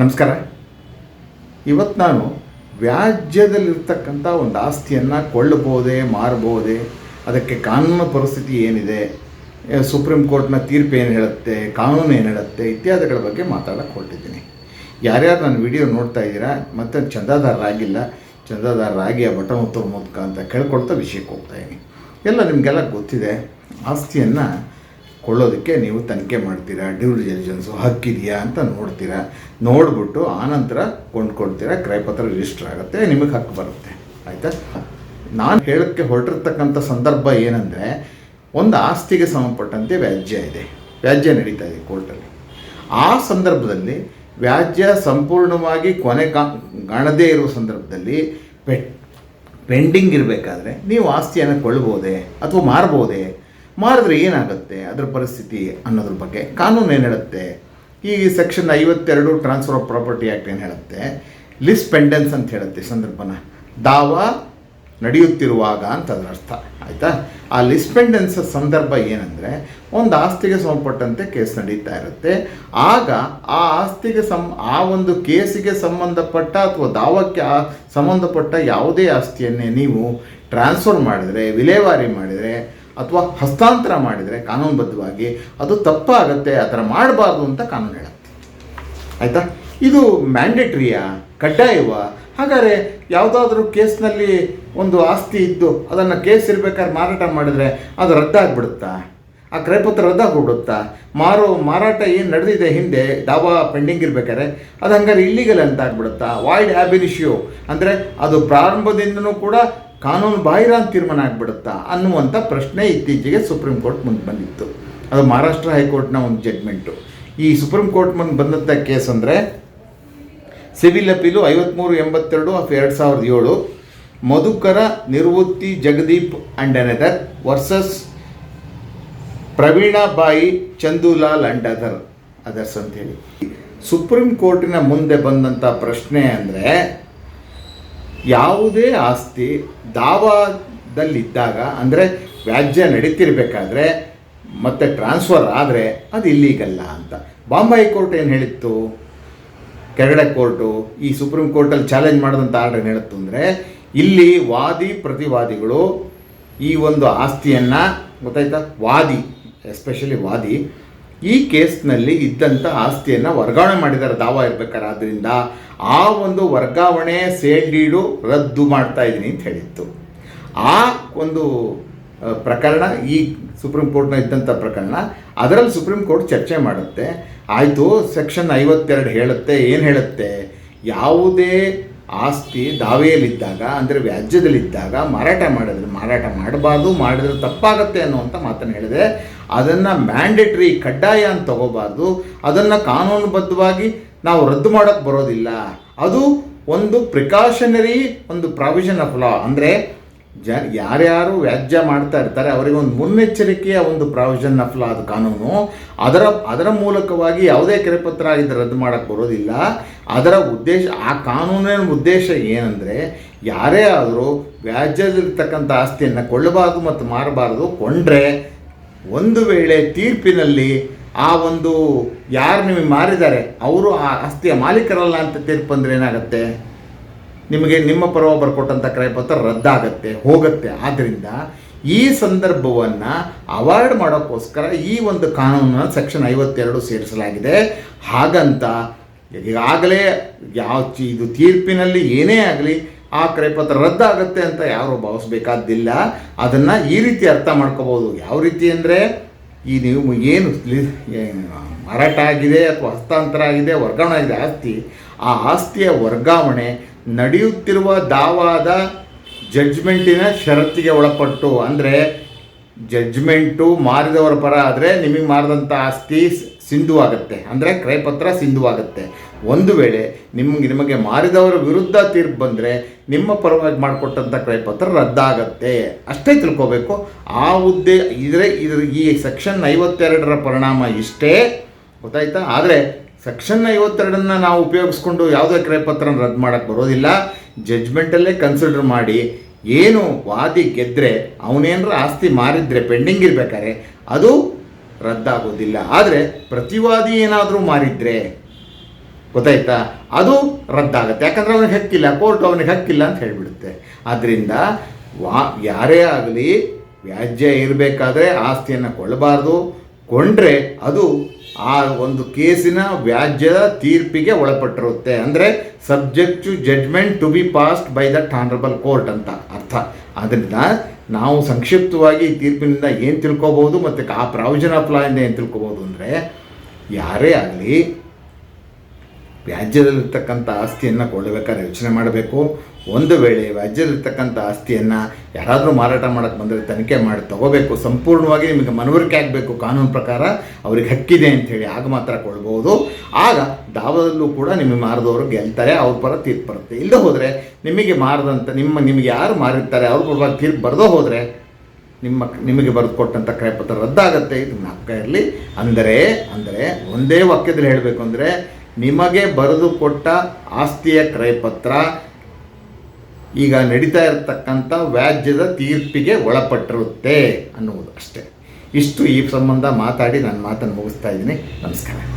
ನಮಸ್ಕಾರ. ಇವತ್ತು ನಾನು ವ್ಯಾಜ್ಯದಲ್ಲಿರ್ತಕ್ಕಂಥ ಒಂದು ಆಸ್ತಿಯನ್ನು ಕೊಳ್ಳಬಹುದೇ, ಮಾರಬಹುದೇ, ಅದಕ್ಕೆ ಕಾನೂನು ಪರಿಸ್ಥಿತಿ ಏನಿದೆ ಸುಪ್ರೀಂ ಕೋರ್ಟ್ನ ತೀರ್ಪು ಏನು ಹೇಳುತ್ತೆ, ಕಾನೂನು ಏನು ಹೇಳುತ್ತೆ ಇತ್ಯಾದಿಗಳ ಬಗ್ಗೆ ಮಾತಾಡಕ್ಕೆ ಹೊರಟಿದ್ದೀನಿ. ಯಾರ್ಯಾರು ನನ್ನ ವಿಡಿಯೋ ನೋಡ್ತಾ ಇದ್ದೀರಾ, ಮತ್ತು ಚಂದಾದಾರರಾಗಿಲ್ಲ ಚಂದಾದಾರರಾಗಿ ಆ ಬಟನ್ ಒತ್ತೋ ಮೂಲಕ ಅಂತ ಕೇಳ್ಕೊಳ್ತಾ ವಿಷಯಕ್ಕೆ ಹೋಗ್ತಾಯಿದ್ದೀನಿ ಎಲ್ಲ ನಿಮಗೆಲ್ಲ ಗೊತ್ತಿದೆ, ಆಸ್ತಿಯನ್ನು ಕೊಳ್ಳೋದಕ್ಕೆ ನೀವು ತನಿಖೆ ಮಾಡ್ತೀರಾ? ಡ್ಯೂ ಡಿಲಿಜೆನ್ಸು ಹಕ್ಕಿದೆಯಾ ಅಂತ ನೋಡ್ತೀರಾ? ನೋಡ್ಬಿಟ್ಟು ಆನಂತರ ಕೊಂಡ್ಕೊಳ್ತೀರಾ? ಕ್ರಯಪತ್ರ ರಿಜಿಸ್ಟರ್ ಆಗುತ್ತೆ, ನಿಮಗೆ ಹಕ್ಕು ಬರುತ್ತೆ. ಆಯಿತಾ? ನಾನು ಹೇಳೋಕ್ಕೆ ಹೊರಟಿರ್ತಕ್ಕಂಥ ಸಂದರ್ಭ ಏನಂದರೆ, ಒಂದು ಆಸ್ತಿಗೆ ಸಂಬಂಧಪಟ್ಟಂತೆ ವ್ಯಾಜ್ಯ ಇದೆ. ವ್ಯಾಜ್ಯ ನಡೀತಾ ಇದೆ ಕೋರ್ಟಲ್ಲಿ. ಆ ಸಂದರ್ಭದಲ್ಲಿ ವ್ಯಾಜ್ಯ ಸಂಪೂರ್ಣವಾಗಿ ಕೊನೆ ಕಾಣದೇ ಇರುವ ಸಂದರ್ಭದಲ್ಲಿ ಪೆ ಪೆಂಡಿಂಗ್ ಇರಬೇಕಾದ್ರೆ ನೀವು ಆಸ್ತಿಯನ್ನು ಕೊಳ್ಳಬಹುದೇ ಅಥವಾ ಮಾರಬಹುದೇ? ಮಾರಿದ್ರೆ ಏನಾಗುತ್ತೆ? ಅದರ ಪರಿಸ್ಥಿತಿ ಅನ್ನೋದ್ರ ಬಗ್ಗೆ ಕಾನೂನು ಏನು ಹೇಳುತ್ತೆ? ಈ ಸೆಕ್ಷನ್ ಐವತ್ತೆರಡು ಟ್ರಾನ್ಸ್ಫರ್ ಆಫ್ ಪ್ರಾಪರ್ಟಿ ಆ್ಯಕ್ಟ್ ಏನು ಹೇಳುತ್ತೆ? ಲಿಸ್ಟ್ ಪೆಂಡೆನ್ಸ್ ಅಂತ ಹೇಳುತ್ತೆ ಸಂದರ್ಭನ. ದಾವ ನಡೆಯುತ್ತಿರುವಾಗ ಅಂತ ಅದರ ಅರ್ಥ. ಆಯಿತಾ? ಆ ಲಿಸ್ಪೆಂಡೆನ್ಸ್ ಸಂದರ್ಭ ಏನಂದರೆ ಒಂದು ಆಸ್ತಿಗೆ ಸಂಬಂಧಪಟ್ಟಂತೆ ಕೇಸ್ ನಡೀತಾ ಇರುತ್ತೆ. ಆಗ ಆ ಆಸ್ತಿಗೆ ಸಂ, ಆ ಒಂದು ಕೇಸಿಗೆ ಸಂಬಂಧಪಟ್ಟ ಅಥವಾ ದಾವಕ್ಕೆ ಸಂಬಂಧಪಟ್ಟ ಯಾವುದೇ ಆಸ್ತಿಯನ್ನೇ ನೀವು ಟ್ರಾನ್ಸ್ಫರ್ ಮಾಡಿದರೆ, ವಿಲೇವಾರಿ ಮಾಡಿದರೆ ಅಥವಾ ಹಸ್ತಾಂತರ ಮಾಡಿದರೆ ಕಾನೂನುಬದ್ಧವಾಗಿ ಅದು ತಪ್ಪಾಗತ್ತೆ, ಆ ಥರ ಮಾಡಬಾರ್ದು ಅಂತ ಕಾನೂನು ಹೇಳುತ್ತೆ. ಆಯಿತಾ? ಇದು ಮ್ಯಾಂಡೇಟ್ರಿಯಾ ಕಡ್ಡಾಯವ. ಹಾಗಾದರೆ ಯಾವುದಾದ್ರೂ ಕೇಸ್ನಲ್ಲಿ ಒಂದು ಆಸ್ತಿ ಇದ್ದು ಅದನ್ನು ಕೇಸ್ ಇರಬೇಕಾದ್ರೆ ಮಾರಾಟ ಮಾಡಿದರೆ ಅದು ರದ್ದಾಗ್ಬಿಡುತ್ತಾ? ಆ ಕ್ರಯಪತ್ರ ರದ್ದಾಗ್ಬಿಡುತ್ತಾ? ಮಾರೋ, ಮಾರಾಟ ಏನು ನಡೆದಿದೆ ಹಿಂದೆ, ದಾವಾ ಪೆಂಡಿಂಗ್ ಇರಬೇಕಾದ್ರೆ ಅದು ಹಂಗಾರೆ ಇಲ್ಲಿಗಲ್ ಅಂತ ಆಗ್ಬಿಡುತ್ತಾ? ವಾಯ್ಡ್ ಹ್ಯಾಬಿನಿಶ್ಯೂ ಅಂದರೆ ಅದು ಪ್ರಾರಂಭದಿಂದನೂ ಕೂಡ ಕಾನೂನು ಬಾಹಿರ ಅಂತ ತೀರ್ಮಾನ ಆಗ್ಬಿಡುತ್ತಾ ಅನ್ನುವಂಥ ಪ್ರಶ್ನೆ ಇತ್ತೀಚೆಗೆ ಸುಪ್ರೀಂ ಕೋರ್ಟ್ ಮುಂದೆ ಬಂದಿತ್ತು. ಅದು ಮಹಾರಾಷ್ಟ್ರ ಹೈಕೋರ್ಟ್ನ ಒಂದು ಜಡ್ಮೆಂಟು ಈ ಸುಪ್ರೀಂ ಕೋರ್ಟ್ ಮುಂದೆ ಬಂದಂಥ ಕೇಸ್ ಅಂದರೆ ಸಿವಿಲ್ ಅಪೀಲು ಐವತ್ತ್ಮೂರು ಎಂಬತ್ತೆರಡು ಆಫ್ ಎರಡು ಸಾವಿರದ ಏಳು, Madhukar, ನಿರ್ವೃತ್ತಿ, Jagdeep and another versus Pravinabai Chandulal and other others ಅಂತೇಳಿ ಸುಪ್ರೀಂ ಕೋರ್ಟಿನ ಮುಂದೆ ಬಂದಂಥ ಪ್ರಶ್ನೆ ಅಂದರೆ ಯಾವುದೇ ಆಸ್ತಿ ದಾವಾದಲ್ಲಿದ್ದಾಗ, ಅಂದರೆ ವ್ಯಾಜ್ಯ ನಡೀತಿರ್ಬೇಕಾದ್ರೆ ಮತ್ತೆ ಟ್ರಾನ್ಸ್ಫರ್ ಆದರೆ ಅದು ಇಲ್ಲೀಗಲ್ಲ ಅಂತ. ಬಾಂಬೆ ಹೈಕೋರ್ಟ್ ಏನು ಹೇಳಿತ್ತು? ಕೆರಡ ಕೋರ್ಟು, ಈ ಸುಪ್ರೀಂ ಕೋರ್ಟಲ್ಲಿ ಚಾಲೆಂಜ್ ಮಾಡಿದಂಥ ಆರ್ಡರ್ ಏನು ಹೇಳುತ್ತು ಅಂದರೆ, ಇಲ್ಲಿ ವಾದಿ ಪ್ರತಿವಾದಿಗಳು ಈ ಒಂದು ಆಸ್ತಿಯನ್ನು, ಗೊತ್ತಾಯ್ತಾ? ವಾದಿ, ಎಸ್ಪೆಷಲಿ ವಾದಿ ಈ ಕೇಸ್ನಲ್ಲಿ ಇದ್ದಂಥ ಆಸ್ತಿಯನ್ನು ವರ್ಗಾವಣೆ ಮಾಡಿದ್ದಾರೆ ದಾವ ಇರ್ಬೇಕಾದ್ರೆ ಆದ್ದರಿಂದ ಆ ಒಂದು ವರ್ಗಾವಣೆ ಸೇಲ್ ರದ್ದು ಮಾಡ್ತಾ ಇದ್ದೀನಿ ಅಂತ ಹೇಳಿತ್ತು. ಆ ಒಂದು ಪ್ರಕರಣ ಈ ಸುಪ್ರೀಂ ಕೋರ್ಟ್ನ ಇದ್ದಂಥ ಪ್ರಕರಣ, ಅದರಲ್ಲಿ ಸುಪ್ರೀಂ ಕೋರ್ಟ್ ಚರ್ಚೆ ಮಾಡುತ್ತೆ. ಆಯಿತು, ಸೆಕ್ಷನ್ ಐವತ್ತೆರಡು ಹೇಳುತ್ತೆ, ಏನು ಹೇಳುತ್ತೆ? ಯಾವುದೇ ಆಸ್ತಿ ದಾವೆಯಲ್ಲಿದ್ದಾಗ, ಅಂದರೆ ವ್ಯಾಜ್ಯದಲ್ಲಿದ್ದಾಗ ಮಾರಾಟ ಮಾಡಿದ್ರೆ ಮಾರಾಟ ಮಾಡಬಾರ್ದು, ಮಾಡಿದ್ರೆ ತಪ್ಪಾಗತ್ತೆ ಅನ್ನುವಂಥ ಮಾತನ್ನು ಹೇಳಿದೆ. ಅದನ್ನು ಮ್ಯಾಂಡೇಟ್ರಿ ಕಡ್ಡಾಯ ಅಂತ ತಗೋಬಾರ್ದು. ಅದನ್ನು ಕಾನೂನುಬದ್ಧವಾಗಿ ನಾವು ರದ್ದು ಮಾಡೋಕ್ಕೆ ಬರೋದಿಲ್ಲ. ಅದು ಒಂದು ಪ್ರಿಕಾಷನರಿ ಒಂದು ಪ್ರಾವಿಷನ್ ಆಫ್ ಲಾ ಅಂದರೆ ಜ ಯಾರ್ಯಾರು ವ್ಯಾಜ್ಯ ಮಾಡ್ತಾ ಇರ್ತಾರೆ ಅವರಿಗೆ ಒಂದು ಮುನ್ನೆಚ್ಚರಿಕೆಯ ಒಂದು ಪ್ರಾವಿಷನ್ ಆಫ್ ಲಾ ಅದು ಕಾನೂನು. ಅದರ ಅದರ ಮೂಲಕವಾಗಿ ಯಾವುದೇ ಕೆರೆಪತ್ರ ಇದು ರದ್ದು ಮಾಡೋಕ್ಕೆ ಬರೋದಿಲ್ಲ. ಅದರ ಉದ್ದೇಶ, ಆ ಕಾನೂನಿನ ಉದ್ದೇಶ ಏನಂದರೆ, ಯಾರೇ ಆದರೂ ವ್ಯಾಜ್ಯದಲ್ಲಿರ್ತಕ್ಕಂಥ ಆಸ್ತಿಯನ್ನು ಕೊಳ್ಳಬಾರ್ದು ಮತ್ತು ಮಾರಬಾರದು ಕೊಂಡ್ರೆ, ಒಂದು ವೇಳೆ ತೀರ್ಪಿನಲ್ಲಿ ಆ ಒಂದು ಯಾರು ನಿಮಗೆ ಮಾರಿದ್ದಾರೆ, ಅವರು ಆ ಆಸ್ತಿಯ ಮಾಲೀಕರಲ್ಲ ಅಂತ ತೀರ್ಪು ಅಂದರೆ ಏನಾಗುತ್ತೆ? ನಿಮಗೆ ನಿಮ್ಮ ಪರವಾಗಿ ಬರ್ಕೊಟ್ಟಂಥ ಕ್ರಯಪತ್ರ ರದ್ದಾಗತ್ತೆ, ಹೋಗುತ್ತೆ. ಆದ್ದರಿಂದ ಈ ಸಂದರ್ಭವನ್ನು ಅವಾಯ್ಡ್ ಮಾಡೋಕ್ಕೋಸ್ಕರ ಈ ಒಂದು ಕಾನೂನನ್ನು ಸೆಕ್ಷನ್ ಐವತ್ತೆರಡು ಸೇರಿಸಲಾಗಿದೆ. ಹಾಗಂತ ಈಗಾಗಲೇ ಯಾವ ಇದು ತೀರ್ಪಿನಲ್ಲಿ ಏನೇ ಆಗಲಿ ಆ ಕ್ರಯಪತ್ರ ರದ್ದಾಗುತ್ತೆ ಅಂತ ಯಾರು ಭಾವಿಸ್ಬೇಕಾದ್ದಿಲ್ಲ ಅದನ್ನು ಈ ರೀತಿ ಅರ್ಥ ಮಾಡ್ಕೋಬೋದು ಯಾವ ರೀತಿ ಅಂದರೆ ಈ ನೀವು ಏನು ಮಾರಾಟ ಆಗಿದೆ ಅಥವಾ ಹಸ್ತಾಂತರ ಆಗಿದೆ, ವರ್ಗಾವಣೆ ಆಗಿದೆ ಆಸ್ತಿ, ಆ ಆಸ್ತಿಯ ವರ್ಗಾವಣೆ ನಡೆಯುತ್ತಿರುವ ದಾವಾದ ಜಡ್ಜ್ಮೆಂಟಿನ ಷರತ್ತಿಗೆ ಒಳಪಟ್ಟು, ಅಂದರೆ ಜಡ್ಜ್ಮೆಂಟು ಮಾರಿದವರ ಪರ ಆದರೆ ನಿಮಗೆ ಮಾರಿದಂಥ ಆಸ್ತಿ ಸಿಂಧುವಾಗುತ್ತೆ ಅಂದರೆ ಕ್ರಯಪತ್ರ ಸಿಂಧುವಾಗುತ್ತೆ ಒಂದು ವೇಳೆ ನಿಮಗೆ ನಿಮಗೆ ಮಾರಿದವರ ವಿರುದ್ಧ ತೀರ್ಪು ಬಂದರೆ ನಿಮ್ಮ ಪರವಾಗಿ ಮಾಡಿಕೊಟ್ಟಂಥ ಕ್ರಯಪತ್ರ ರದ್ದಾಗತ್ತೆ. ಅಷ್ಟೇ ತಿಳ್ಕೋಬೇಕು. ಆ ಹುದ್ದೆ ಇದ್ರೆ ಇದ್ರ ಈ ಸೆಕ್ಷನ್ ಐವತ್ತೆರಡರ ಪರಿಣಾಮ ಇಷ್ಟೇ. ಗೊತ್ತಾಯ್ತಾ? ಆದರೆ ಸೆಕ್ಷನ್ ಐವತ್ತೆರಡನ್ನು ನಾವು ಉಪಯೋಗಿಸ್ಕೊಂಡು ಯಾವುದೇ ಕ್ರಯಪತ್ರನ ರದ್ದು ಮಾಡೋಕ್ಕೆ ಬರೋದಿಲ್ಲ. ಜಡ್ಜ್ಮೆಂಟಲ್ಲೇ ಕನ್ಸಿಡರ್ ಮಾಡಿ. ಏನು ವಾದಿ ಗೆದ್ದರೆ ಅವನೇನರ ಆಸ್ತಿ ಮಾರಿದ್ರೆ ಪೆಂಡಿಂಗ್ ಇರಬೇಕಾದ್ರೆ ಅದು ರದ್ದಾಗೋದಿಲ್ಲ. ಆದರೆ ಪ್ರತಿವಾದಿ ಏನಾದರೂ ಮಾರಿದ್ರೆ ಗೊತ್ತಾಯ್ತಾ? ಅದು ರದ್ದಾಗುತ್ತೆ. ಯಾಕಂದರೆ ಅವನಿಗೆ ಹಕ್ಕಿಲ್ಲ. ಕೋರ್ಟ್ ಅವನಿಗೆ ಹಕ್ಕಿಲ್ಲ ಅಂತ ಹೇಳಿಬಿಡುತ್ತೆ. ಆದ್ದರಿಂದ ವಾ ಯಾರೇ ಆಗಲಿ ವ್ಯಾಜ್ಯ ಇರಬೇಕಾದ್ರೆ ಆಸ್ತಿಯನ್ನು ಕೊಳ್ಳಬಾರ್ದು ಕೊಂಡ್ರೆ ಅದು ಆ ಒಂದು ಕೇಸಿನ ವ್ಯಾಜ್ಯದ ತೀರ್ಪಿಗೆ ಒಳಪಟ್ಟಿರುತ್ತೆ. ಅಂದರೆ subject to judgment to be passed by that honourable court ಅಂತ ಅರ್ಥ. ಆದ್ದರಿಂದ ನಾವು ಸಂಕ್ಷಿಪ್ತವಾಗಿ ಈ ತೀರ್ಪಿನಿಂದ ಏನು ತಿಳ್ಕೊಬೋದು ಮತ್ತು ಆ ಪ್ರಾವಿಷನ್ ಆಫ್ ಲಾಯಿಂದ ಏನು ತಿಳ್ಕೊಬೋದು ಅಂದರೆ ಯಾರೇ ಆಗಲಿ ವ್ಯಾಜ್ಯದಲ್ಲಿರ್ತಕ್ಕಂಥ ಆಸ್ತಿಯನ್ನು ಕೊಳ್ಳಬೇಕಾದ್ರೆ ಯೋಚನೆ ಮಾಡಬೇಕು. ಒಂದು ವೇಳೆ ವ್ಯಾಜ್ಯದಲ್ಲಿರ್ತಕ್ಕಂಥ ಆಸ್ತಿಯನ್ನು ಯಾರಾದರೂ ಮಾರಾಟ ಮಾಡೋಕ್ಕೆ ಬಂದರೆ ತನಿಖೆ ಮಾಡಿ ತಗೋಬೇಕು, ಸಂಪೂರ್ಣವಾಗಿ ನಿಮಗೆ ಮನವರಿಕೆ ಆಗಬೇಕು ಕಾನೂನು ಪ್ರಕಾರ, ಅವ್ರಿಗೆ ಹಕ್ಕಿದೆ ಅಂಥೇಳಿ ಆಗ ಮಾತ್ರ ಕೊಡ್ಬೋದು. ಆಗ ದಾವದಲ್ಲೂ ಕೂಡ ನಿಮಗೆ ಮಾರಿದವರು ಗೆಲ್ತಾರೆ, ಅವ್ರ ಪರ ತೀರ್ಪು ಬರುತ್ತೆ. ಇಲ್ಲದೆ ಹೋದರೆ ನಿಮಗೆ ಮಾರದಂಥ ನಿಮ್ಮ, ನಿಮಗೆ ಯಾರು ಮಾರಿರ್ತಾರೆ, ಅವ್ರ ಪರವಾಗಿ ತೀರ್ಪು ಬರೆದೋ ಹೋದರೆ ನಿಮ್ಮ, ನಿಮಗೆ ಬರೆದು ಕೊಟ್ಟಂಥ ಕ್ರಯಪತ್ರ ರದ್ದಾಗತ್ತೆ, ಇದು ನಾಲ್ಕ ಇರಲಿ. ಅಂದರೆ ಅಂದರೆ ಒಂದೇ ವಾಕ್ಯದಲ್ಲಿ ಹೇಳಬೇಕು ಅಂದರೆ, ನಿಮಗೆ ಬರೆದು ಕೊಟ್ಟ ಆಸ್ತಿಯ ಕ್ರಯಪತ್ರ ಈಗ ನಡೀತಾ ಇರತಕ್ಕಂಥ ವ್ಯಾಜ್ಯದ ತೀರ್ಪಿಗೆ ಒಳಪಟ್ಟಿರುತ್ತೆ ಅನ್ನುವುದು ಅಷ್ಟೇ. ಇಷ್ಟು ಈ ಸಂಬಂಧ ಮಾತಾಡಿ ನಾನು ಮಾತನ್ನು ಮುಗಿಸ್ತಾ ಇದ್ದೀನಿ. ನಮಸ್ಕಾರ.